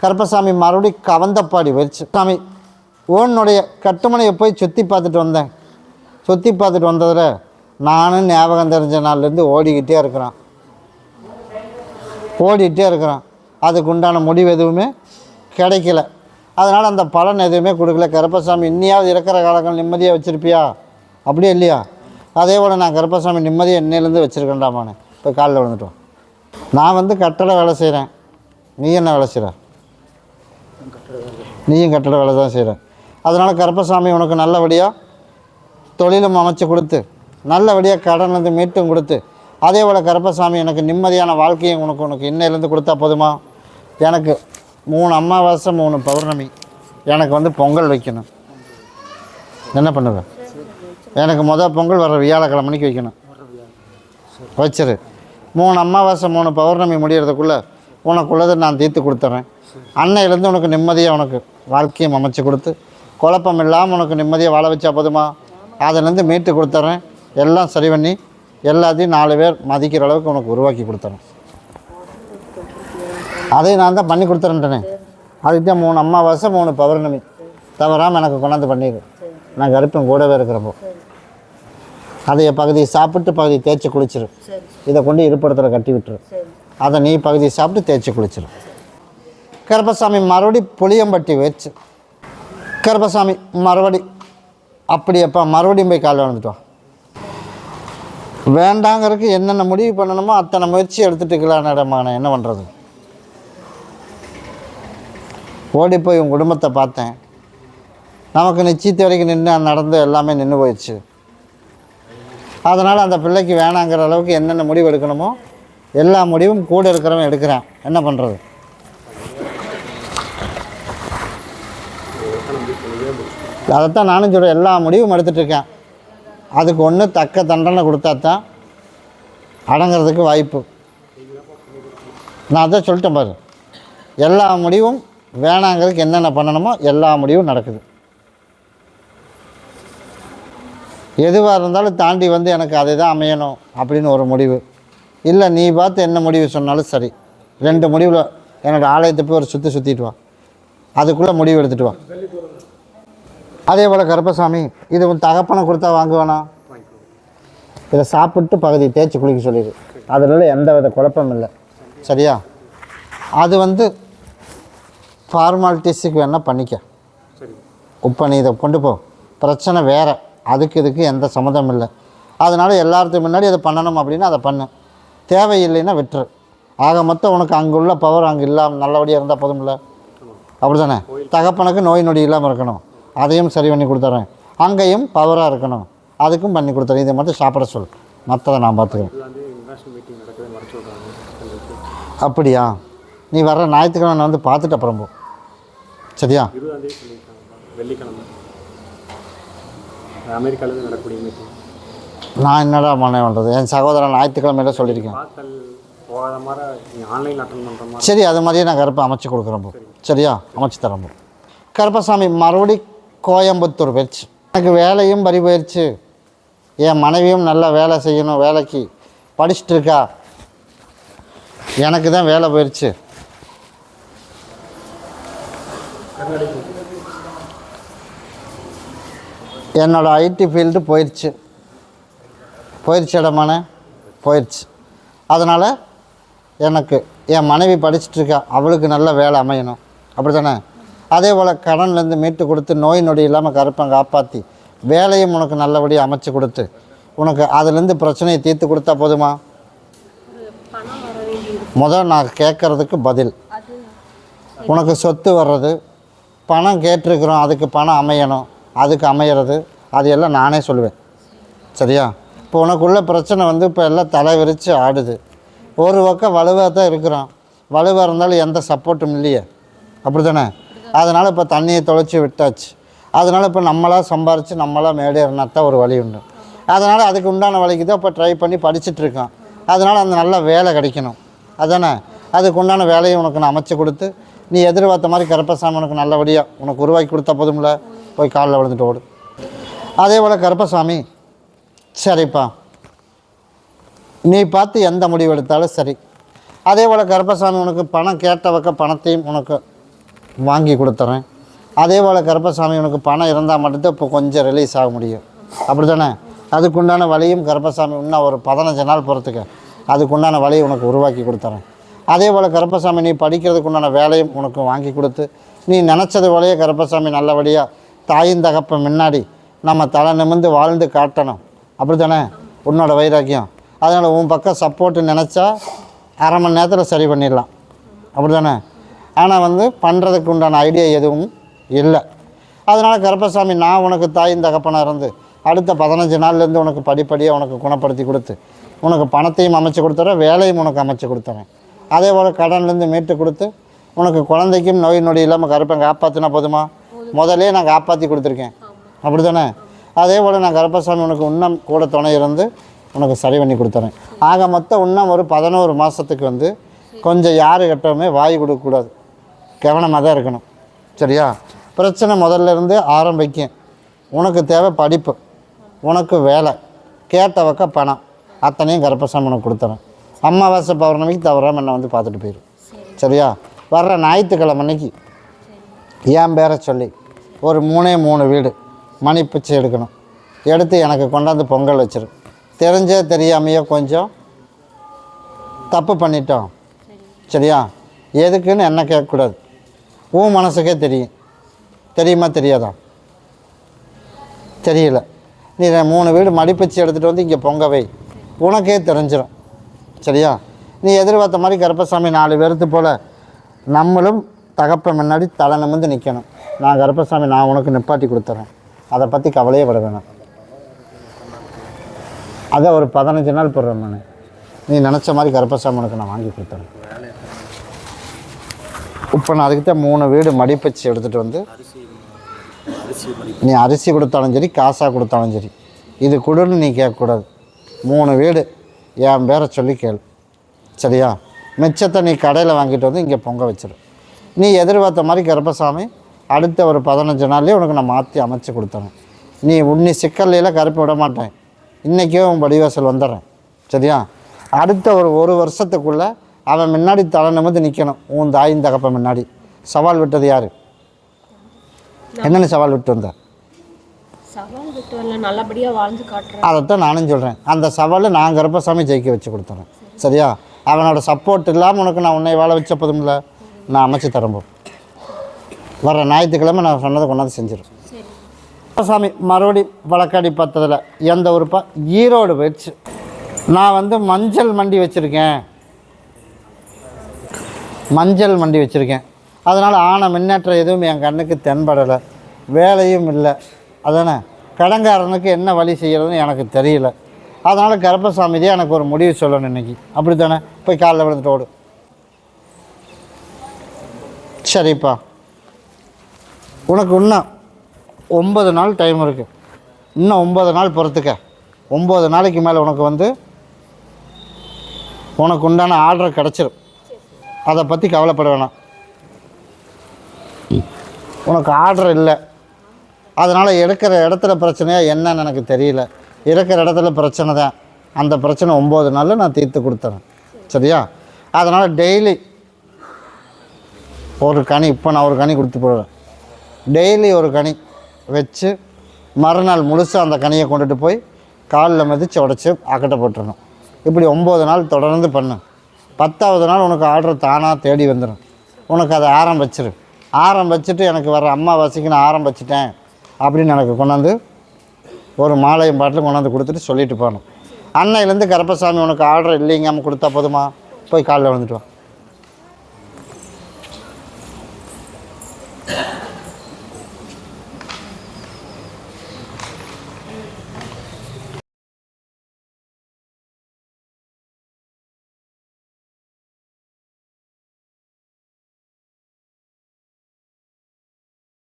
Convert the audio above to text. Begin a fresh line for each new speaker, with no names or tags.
கருப்பசாமி மறுபடியும் கவந்தப்பாடி போயிடுச்சு. சாமி ஓனுடைய கட்டுமனையை போய் சுற்றி பார்த்துட்டு வந்தேன். சுற்றி பார்த்துட்டு வந்ததில் நானும் ஞாபகம் தெரிஞ்ச நாள்லேருந்து ஓடிக்கிட்டே இருக்கிறான். ஓடிக்கிட்டே இருக்கிறான். அதுக்கு உண்டான முடிவு எதுவுமே கிடைக்கல. அதனால் அந்த பலன் எதுவுமே கொடுக்கல. கருப்பசாமி இன்னியாவது இருக்கிற காலங்கள் நிம்மதியாக வச்சுருப்பியா? அப்படியே இல்லையா? அதே போல் நான் கருப்பசாமி நிம்மதியாக இன்னையிலேருந்து வச்சுருக்கேன்டாமான்னு இப்போ காலில் விழுந்துட்டோம் நான் வந்து கட்டளை வேலை செய்கிறேன். நீ என்ன வேலை செய்கிற? நீயும் கட்டட வேலை தான் செய்கிற அதனால் கருப்பசாமி உனக்கு நல்லபடியாக தொழிலும் அமைச்சு கொடுத்து நல்லபடியாக கடன்லேருந்து மீட்டும் கொடுத்து அதே போல் கருப்பசாமி எனக்கு நிம்மதியான வாழ்க்கையும் உனக்கு உனக்கு இன்னையிலேருந்து கொடுத்தா போதுமா? எனக்கு மூணு அமாவாசை மூணு பௌர்ணமி. எனக்கு வந்து பொங்கல் வைக்கணும். என்ன பண்ணுவேன் எனக்கு மொதல் பொங்கல் வர வியாழக்கிழமைக்கு வைக்கணும். வச்சிரு. மூணு அமாவாசை மூணு பௌர்ணமி முடிகிறதுக்குள்ளே உனக்குள்ளதை நான் தீர்த்து கொடுத்துட்றேன் அன்னையிலேருந்து உனக்கு நிம்மதியாக உனக்கு வாழ்க்கையும் அமைச்சு கொடுத்து குழப்பம் இல்லாமல் உனக்கு நிம்மதியாக வாழ வச்சா போதுமா? அதுலேருந்து மீட்டு கொடுத்துட்றேன் எல்லாம் சரி பண்ணி எல்லாத்தையும் நாலு பேர் மதிக்கிற அளவுக்கு உனக்கு உருவாக்கி கொடுத்துறேன். அதையும் நான் தான் பண்ணி கொடுத்துறேன்ட்டேனே. அதுக்கு தான் மூணு அமாவாசை மூணு பௌர்ணமி. தவறாமல் எனக்கு கொண்டாந்து பண்ணிடு நான் கருப்பன் கூடவே இருக்கிறப்போ. அதை பகுதியை சாப்பிட்டு பகுதி தேய்ச்சி குளிச்சிரு. இதை கொண்டு இருப்பிடத்தில் கட்டி விட்டுரு. அதை நீ பகுதியை சாப்பிட்டு தேய்ச்சி குளிச்சிடும் கருப்பசாமி மறுபடி புளியம்பட்டி வச்சு. கருப்பசாமி மறுபடி அப்படியப்பா மறுபடியும் போய் காலையில் வந்துட்டு வேண்டாங்கிறதுக்கு என்னென்ன முடிவு பண்ணணுமோ அத்தனை முயற்சி எடுத்துட்டுக்கலாம் நடமான என்ன பண்ணுறது ஓடி போய் உன் குடும்பத்தை பார்த்தேன். நமக்கு நிச்சயத்து வரைக்கும் நின்று நடந்து எல்லாமே நின்று போயிடுச்சு. அதனால் அந்த பிள்ளைக்கு வேணாங்கிற அளவுக்கு என்னென்ன முடிவு எடுக்கணுமோ எல்லா முடிவும் கூட இருக்கிறவன் எடுக்கிறேன். என்ன பண்ணுறது அதைத்தான் நானும் சொல்கிறேன் எல்லா முடிவும் எடுத்துகிட்டுருக்கேன் அதுக்கு ஒன்று தக்க தண்டனை கொடுத்தா தான் அடங்கிறதுக்கு வாய்ப்பு. நான் அதான் சொல்லிட்டேன் பாரு. எல்லா முடிவும் வேணாங்கிறதுக்கு என்னென்ன பண்ணணுமோ எல்லா முடிவும் நடக்குது. எதுவாக இருந்தாலும் தாண்டி வந்து எனக்கு அதை தான் அமையணும் அப்படின்னு ஒரு முடிவு. இல்லை நீ பார்த்து என்ன முடிவு சொன்னாலும் சரி. ரெண்டு முடிவில் என்னோட ஆலயத்தை போய் ஒரு சுற்றி சுற்றிட்டு வா. அதுக்குள்ளே முடிவு எடுத்துகிட்டு வா. அதே போல் கருப்பசாமி இது உன் தகப்பனை கொடுத்தா வாங்குவானா? இதை சாப்பிட்டு பகுதி தேய்ச்சி குளிக்க சொல்லிடு. அதில் எந்த வித குழப்பம் இல்லை. சரியா? அது வந்து ஃபார்மாலிட்டிஸுக்கு வேணால் பண்ணிக்க. இப்போ நீ இதை கொண்டு போ. பிரச்சனை வேறு. அதுக்கு இதுக்கு எந்த சம்மந்தம் இல்லை. அதனால் எல்லாத்துக்கு முன்னாடி அதை பண்ணணும் அப்படின்னா அதை பண்ணு. தேவையில்லைன்னா வெற்று ஆக மொத்தம் உனக்கு அங்கே உள்ள பவர் அங்கே இல்லாமல் நல்லபடியாக இருந்தால் போதும்ல? அப்படி தானே தகப்பனுக்கு நோய் நொடி இல்லாமல் இருக்கணும். அதையும் சரி பண்ணி கொடுத்துறேன். அங்கேயும் பவராக இருக்கணும். அதுக்கும் பண்ணி கொடுத்துறேன். இதை மட்டும் சாப்பிட சொல். மற்றதை நான் பார்த்துக்கிறேன் அப்படியா? நீ வர ஞாயிற்றுக்கிழமை வந்து பார்த்துட்டு அப்புறம் போ. சரியா?
வெள்ளிக்கிழமை. அமெரிக்காவில் நடக்கக்கூடிய மீட்டிங்
நான் என்னடா பண்ண பண்ணுறது என் சகோதரன் ஞாயிற்றுக்கிழமையில சொல்லியிருக்கேன். சரி அது மாதிரியே நான் கருப்பை அமைச்சு கொடுக்குறேன் போ. சரியா? அமைச்சு தரேன் போ. கருப்பசாமி மறுபடி கோயம்புத்தூர் போயிடுச்சு எனக்கு வேலையும் பறி போயிடுச்சு என் மனைவியும் நல்லா வேலை செய்யணும் வேலைக்கு படிச்சுட்டு இருக்கா? எனக்கு தான் வேலை போயிடுச்சு என்னோட ஐடி ஃபீல்டு போயிடுச்சு போயிடுச்சு இடமான போயிடுச்சு அதனால் எனக்கு என் மனைவி படிச்சுட்ருக்கா. அவளுக்கு நல்ல வேலை அமையணும். அப்படி தானே அதே போல் கடன்லேருந்து மீட்டு கொடுத்து நோய் நொடி இல்லாமல் கருப்பன் காப்பாற்றி வேலையும் உனக்கு நல்லபடியாக அமைச்சு கொடுத்து உனக்கு அதுலேருந்து பிரச்சனையை தீர்த்து கொடுத்தா போதுமா? முதல் நான் கேட்குறதுக்கு பதில். உனக்கு சொத்து வர்றது பணம் கேட்டிருக்கிறோம் அதுக்கு பணம் அமையணும் அதுக்கு அமையிறது அது எல்லாம் நானே சொல்லுவேன். சரியா? இப்போ உனக்குள்ள பிரச்சனை வந்து இப்போ எல்லாம் தலை விரித்து ஆடுது. ஒரு பக்கம் வலுவாக தான் இருக்கிறான். வலுவாக இருந்தாலும் எந்த சப்போர்ட்டும் இல்லையே. அப்படி தானே அதனால் இப்போ தண்ணியை தொலைச்சி விட்டாச்சு. அதனால் இப்போ நம்மளாக சம்பாரித்து நம்மளாக மேடேறினா தான் ஒரு வழி உண்டு. அதனால் அதுக்கு உண்டான வழிக்கு தான் இப்போ ட்ரை பண்ணி படிச்சுட்ருக்கான் அதனால் அந்த நல்ல வேலை கிடைக்கணும். அதானே? அதுக்கு உண்டான வேலையை உனக்கு நான் அமைச்சு கொடுத்து நீ எதிர்பார்த்த மாதிரி கருப்பசாமி உனக்கு நல்லபடியாக உனக்கு உருவாக்கி கொடுத்தா போதும்ல? போய் காலில் விழுந்துட்டு ஓடு. அதே போல் கருப்பசாமி சரிப்பா. நீ பார்த்து எந்த முடிவு எடுத்தாலும் சரி. அதே போல் கருப்பசாமி உனக்கு பணம் கேட்டவக்க பணத்தையும் உனக்கு வாங்கி கொடுத்துறேன். அதே போல் கருப்பசாமி உனக்கு பணம் இருந்தால் மட்டும்தான் இப்போ கொஞ்சம் ரிலீஸ் ஆக முடியும். அப்படி தானே அதுக்குண்டான வழியும் கருப்பசாமி இன்னும் ஒரு பதினஞ்சு நாள் பொறுத்துக்க. அதுக்குண்டான வழியை உனக்கு உருவாக்கி கொடுத்துறேன். அதே போல் கருப்பசாமி நீ படிக்கிறதுக்கு உண்டான வேலையும் உனக்கு வாங்கி கொடுத்து நீ நினச்சது போலயே கருப்பசாமி நல்லபடியாக தாயின் தகப்ப முன்னாடி நம்ம தலை நிமிர்ந்து வாழ்ந்து காட்டணும். அப்படி தானே உன்னோட வைராக்கியம். அதனால் உன் பக்கம் சப்போர்ட்டு நினச்சா அரை மணி நேரத்தில் சரி பண்ணிடலாம். அப்படி தானே ஆனால் வந்து பண்ணுறதுக்கு உண்டான ஐடியா எதுவும் இல்லை. அதனால் கருப்பசாமி நான் உனக்கு தாயின் தகப்பனாக இருந்து அடுத்த பதினஞ்சு நாள்லேருந்து உனக்கு படிப்படியாக உனக்கு குணப்படுத்தி கொடுத்து உனக்கு பணத்தையும் அமைச்சு கொடுத்துறேன் வேலையும் உனக்கு அமைச்சு கொடுத்துறேன். அதே போல் கடன்லேருந்து மீட்டு கொடுத்து உனக்கு குழந்தைக்கும் நோய் நொடி இல்லாமல் கருப்பை காப்பாற்றினா போதுமா? முதலே நான் காப்பாற்றி கொடுத்துருக்கேன். அப்படி தானே அதே போல் நான் கருப்பசாமி உனக்கு இன்னும் கூட துணை இருந்து உனக்கு சரி பண்ணி கொடுத்துறேன். ஆக மொத்தம் இன்னும் ஒரு பதினோரு மாதத்துக்கு வந்து கொஞ்சம் யாரு கிட்டவுமே வாய் கொடுக்கக்கூடாது கவனமாக தான் இருக்கணும். சரியா? பிரச்சனை முதல்ல இருந்து ஆரம்பிக்கும். உனக்கு தேவை படிப்பு. உனக்கு வேலை. கேட்டவக்க பணம். அத்தனையும் கருப்பசாமி உனக்கு கொடுத்துறேன். அமாவாசை பௌர்ணமிக்கு தவறாமல் என்னை வந்து பார்த்துட்டு போயிடும் சரியா? வர்ற ஞாயிற்றுக்கிழமை அன்னைக்கு என் பேரை சொல்லி ஒரு மூணே மூணு வீடு. மணி எடுக்கணும். எடுத்து எனக்கு கொண்டாந்து பொங்கல் வச்சிரு. தெரிஞ்சே தெரியாமையோ கொஞ்சம் தப்பு பண்ணிட்டோம். சரியா? எதுக்குன்னு என்ன கேட்கக்கூடாது. உன் மனசுக்கே தெரியும். தெரியுமா தெரியாதா? தெரியல. நீ மூணு வீடு மடிப்பிச்சு எடுத்துகிட்டு வந்து இங்கே பொங்க வை. உனக்கே தெரிஞ்சிடும் சரியா? நீ எதிர்பார்த்த மாதிரி கருப்பசாமி நாலு பேர்த்து போல் நம்மளும் தகப்ப முன்னாடி தலை நிமிந்து நிற்கணும் நான் கருப்பசாமி நான் உனக்கு நிப்பாட்டி கொடுத்துறேன். அதை பற்றி கவலையே பட வேணாம். அதை ஒரு பதினஞ்சு நாள் போடுறேன் நான். நீ நினச்ச மாதிரி கருப்பசாமி உனக்கு நான் வாங்கி கொடுத்துறேன். இப்போ நான் அதுக்கிட்ட மூணு வீடு மடிப்பச்சு எடுத்துகிட்டு வந்து நீ அரிசி கொடுத்தாலும் சரி காசாக கொடுத்தாலும் சரி இது கொடுன்னு நீ கேட்கக்கூடாது. மூணு வீடு என் பேரை சொல்லி கேள். சரியா? மிச்சத்தை நீ கடையில் வாங்கிட்டு வந்து இங்கே பொங்க வச்சிரு. நீ எதிர்பார்த்த மாதிரி கருப்பசாமி அடுத்த ஒரு பதினஞ்சு நாள்லேயே உனக்கு நான் மாற்றி அமைச்சு கொடுத்துறேன். நீ உன்னி சிக்கல்லையில் கருப்பி விட மாட்டேன். இன்றைக்கே உன் படிவாசல் வந்துடுறேன். சரியா? அடுத்த ஒரு ஒரு வருஷத்துக்குள்ளே அவன் முன்னாடி தலை நிமிர்ந்து நிற்கணும் உன் தாயின் தகப்ப முன்னாடி. சவால் விட்டது யார்? என்னென்ன சவால் விட்டு வந்த?
சவால் விட்டு வரல நல்லபடியாக வாழ்ந்து காட்டுறேன்.
அதைத்தான் நானும் சொல்கிறேன் அந்த சவாலை நான் கருப்பசாமி ஜெயிக்க வச்சு கொடுத்துறேன். சரியா? அவனோட சப்போர்ட் இல்லாமல் உனக்கு நான் உன்னை வாழ வச்ச போதும்ல? நான் அமைச்சு தரம்போ வர ஞாயிற்றுக்கிழமை நான் சொன்னதை கொண்டாந்து செஞ்சிடும்
சாமி
கருப்பசாமி மறுபடி வழக்காடி பார்த்ததில் எந்த ஊருப்பா ஈரோடு போயிடுச்சு. நான் வந்து மஞ்சள் மண்டி வச்சுருக்கேன். மஞ்சள் மண்டி வச்சுருக்கேன். அதனால் ஆன முன்னேற்றம் எதுவும் என் கண்ணுக்கு தென்படலை. வேலையும் இல்லை. அதானே? கடங்காரனுக்கு என்ன வழி செய்கிறதுன்னு எனக்கு தெரியல. அதனால் கருப்பசாமி தான் எனக்கு ஒரு முடிவு சொல்லணும் இன்னைக்கு. அப்படி தானே போய் காலைல விழுந்துட்டு ஓடு. சரிப்பா. உனக்கு இன்னும் ஒம்பது நாள் டைம் இருக்குது இன்னும் ஒம்பது நாள் பொறுத்துக்க. ஒம்பது நாளைக்கு மேலே உனக்கு வந்து உனக்கு உண்டான ஆர்டர் கிடச்சிரும். அதை பற்றி கவலைப்பட வேணாம். உனக்கு ஆர்டர் இல்லை. அதனால் எடுக்கிற இடத்துல பிரச்சனையாக என்னன்னு எனக்கு தெரியல. இருக்கிற இடத்துல பிரச்சனை தான். அந்த பிரச்சனை ஒம்பது நாளில் நான் தீர்த்து கொடுத்துறேன். சரியா? அதனால் டெய்லி ஒரு கனி இப்போ நான் ஒரு கனி கொடுத்து போடுறேன் டெய்லி ஒரு கனி வச்சு மறுநாள் முழுசாக அந்த கனியை கொண்டுட்டு போய் காலில் மிதித்து உடச்சி அக்கட்டை போட்டுடணும் இப்படி ஒம்பது நாள் தொடர்ந்து பண்ணு. பத்தாவது நாள் உனக்கு ஆர்டர் தானாக தேடி வந்துடும் உனக்கு அதை ஆரம்பிச்சிரு. ஆரம்பிச்சுட்டு எனக்கு வர அம்மாவாசைக்கு நான் ஆரம்பிச்சிட்டேன் அப்படின்னு எனக்கு கொண்டாந்து ஒரு மாலையும் பாட்டில் கொண்டாந்து கொடுத்துட்டு சொல்லிட்டு போகணும். அன்னையிலேருந்து கருப்பசாமி உனக்கு ஆர்டர் இல்லைங்காமல் கொடுத்தா போதுமா? போய் காலில் விழுந்துட்டு வா.